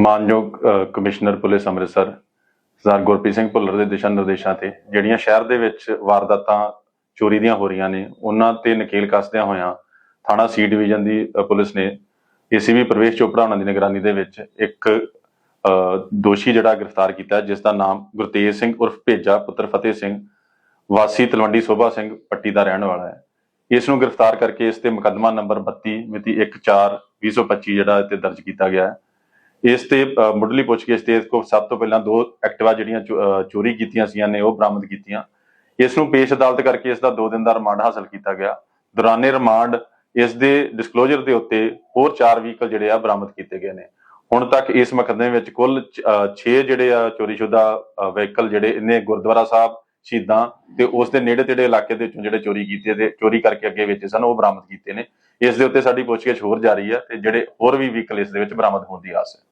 ਮਾਨਯੋਗ commissioner police Amritsar, Sardar Gurpreet Singh Bhullar ਦੇ ਦਿਸ਼ਾ ਨਿਰਦੇਸ਼ਾਂ ਤੇ, ਜਿਹੜੀਆਂ ਸ਼ਹਿਰ ਦੇ ਵਿੱਚ ਵਾਰਦਾਤਾਂ ਚੋਰੀ ਦੀਆਂ ਹੋ ਰਹੀਆਂ ਨੇ, ਉਹਨਾਂ ਤੇ ਨਕੇਲ ਕੱਸਦਿਆਂ ਹੋਇਆਂ ਥਾਣਾ ਸੀ ਡਿਵੀਜ਼ਨ ਦੀ ਪੁਲਿਸ ਨੇ ਏਸੀਬੀ ਪ੍ਰਵੇਸ਼ ਚੋਪੜਾ ਉਹਨਾਂ ਦੀ ਨਿਗਰਾਨੀ ਦੇ ਵਿੱਚ ਇੱਕ ਦੋਸ਼ੀ ਜਿਹੜਾ ਗ੍ਰਿਫਤਾਰ ਕੀਤਾ, ਜਿਸ ਦਾ ਨਾਮ ਗੁਰਤੇਜ ਸਿੰਘ ਉਰਫ ਭੇਜਾ ਪੁੱਤਰ ਫਤਿਹ ਸਿੰਘ, ਵਾਸੀ ਤਲਵੰਡੀ ਸੋਭਾ ਸਿੰਘ ਪੱਟੀ ਦਾ ਰਹਿਣ ਵਾਲਾ ਹੈ। ਇਸ ਨੂੰ ਗ੍ਰਿਫਤਾਰ ਕਰਕੇ ਇਸ ਤੇ ਮੁਕੱਦਮਾ ਨੰਬਰ 32 ਮਿਤੀ 1/4/2025 ਜਿਹੜਾ ਇਹ ਤੇ ਦਰਜ ਕੀਤਾ ਗਿਆ ਹੈ। ਇਸ ਤੇ ਮੁੱਢਲੀ ਪੁੱਛਗਿੱਛ ਤੇ ਇਸ ਕੋ ਸਭ ਤੋਂ ਪਹਿਲਾਂ ਦੋ ਐਕਟਿਵਾ ਜਿਹੜੀਆਂ ਚੋ- ਚੋਰੀ ਕੀਤੀਆਂ ਸੀਆਂ ਨੇ, ਉਹ ਬਰਾਮਦ ਕੀਤੀਆਂ। ਇਸ ਨੂੰ ਪੇਸ਼ ਅਦਾਲਤ ਕਰਕੇ ਇਸ ਦਾ 2 ਦਿਨ ਦਾ ਰਿਮਾਂਡ ਹਾਸਲ ਕੀਤਾ ਗਿਆ। ਦੌਰਾਨੇ ਰਿਮਾਂਡ ਇਸ ਦੇ ਡਿਸਕਲੋਜ਼ਰ ਦੇ ਉੱਤੇ ਹੋਰ 4 ਵਹੀਕਲ ਜਿਹੜੇ ਆ ਬਰਾਮਦ ਕੀਤੇ ਗਏ ਨੇ। ਹੁਣ ਤੱਕ ਇਸ ਮੁਕੱਦਮੇ ਵਿੱਚ ਕੁੱਲ 6 ਜਿਹੜੇ ਆ ਚੋਰੀशुदा ਵਹੀਕਲ ਜਿਹੜੇ ਇਹਨੇ ਗੁਰਦੁਆਰਾ ਸਾਹਿਬ ਸ਼ਹੀਦਾਂ ਤੇ ਉਸ ਦੇ ਨੇੜੇ ਤੇੜੇ ਇਲਾਕੇ ਦੇ ਵਿੱਚੋਂ ਜਿਹੜੇ ਚੋਰੀ ਕੀਤੇ ਤੇ ਚੋਰੀ ਕਰਕੇ ਅੱਗੇ ਵੇਚੇ ਸਨ, ਉਹ ਬਰਾਮਦ ਕੀਤੇ ਨੇ। ਇਸ ਦੇ ਉੱਤੇ ਸਾਡੀ ਪੁੱਛਗਿੱਛ ਹੋਰ ਜਾਰੀ ਹੈ ਤੇ ਜਿਹੜੇ ਹੋਰ ਵੀ ਵਹੀਕਲ ਇਸ ਦੇ ਵਿੱਚ ਬਰਾਮਦ ਹੋਣ ਦੀ ਆਸ ਹੈ।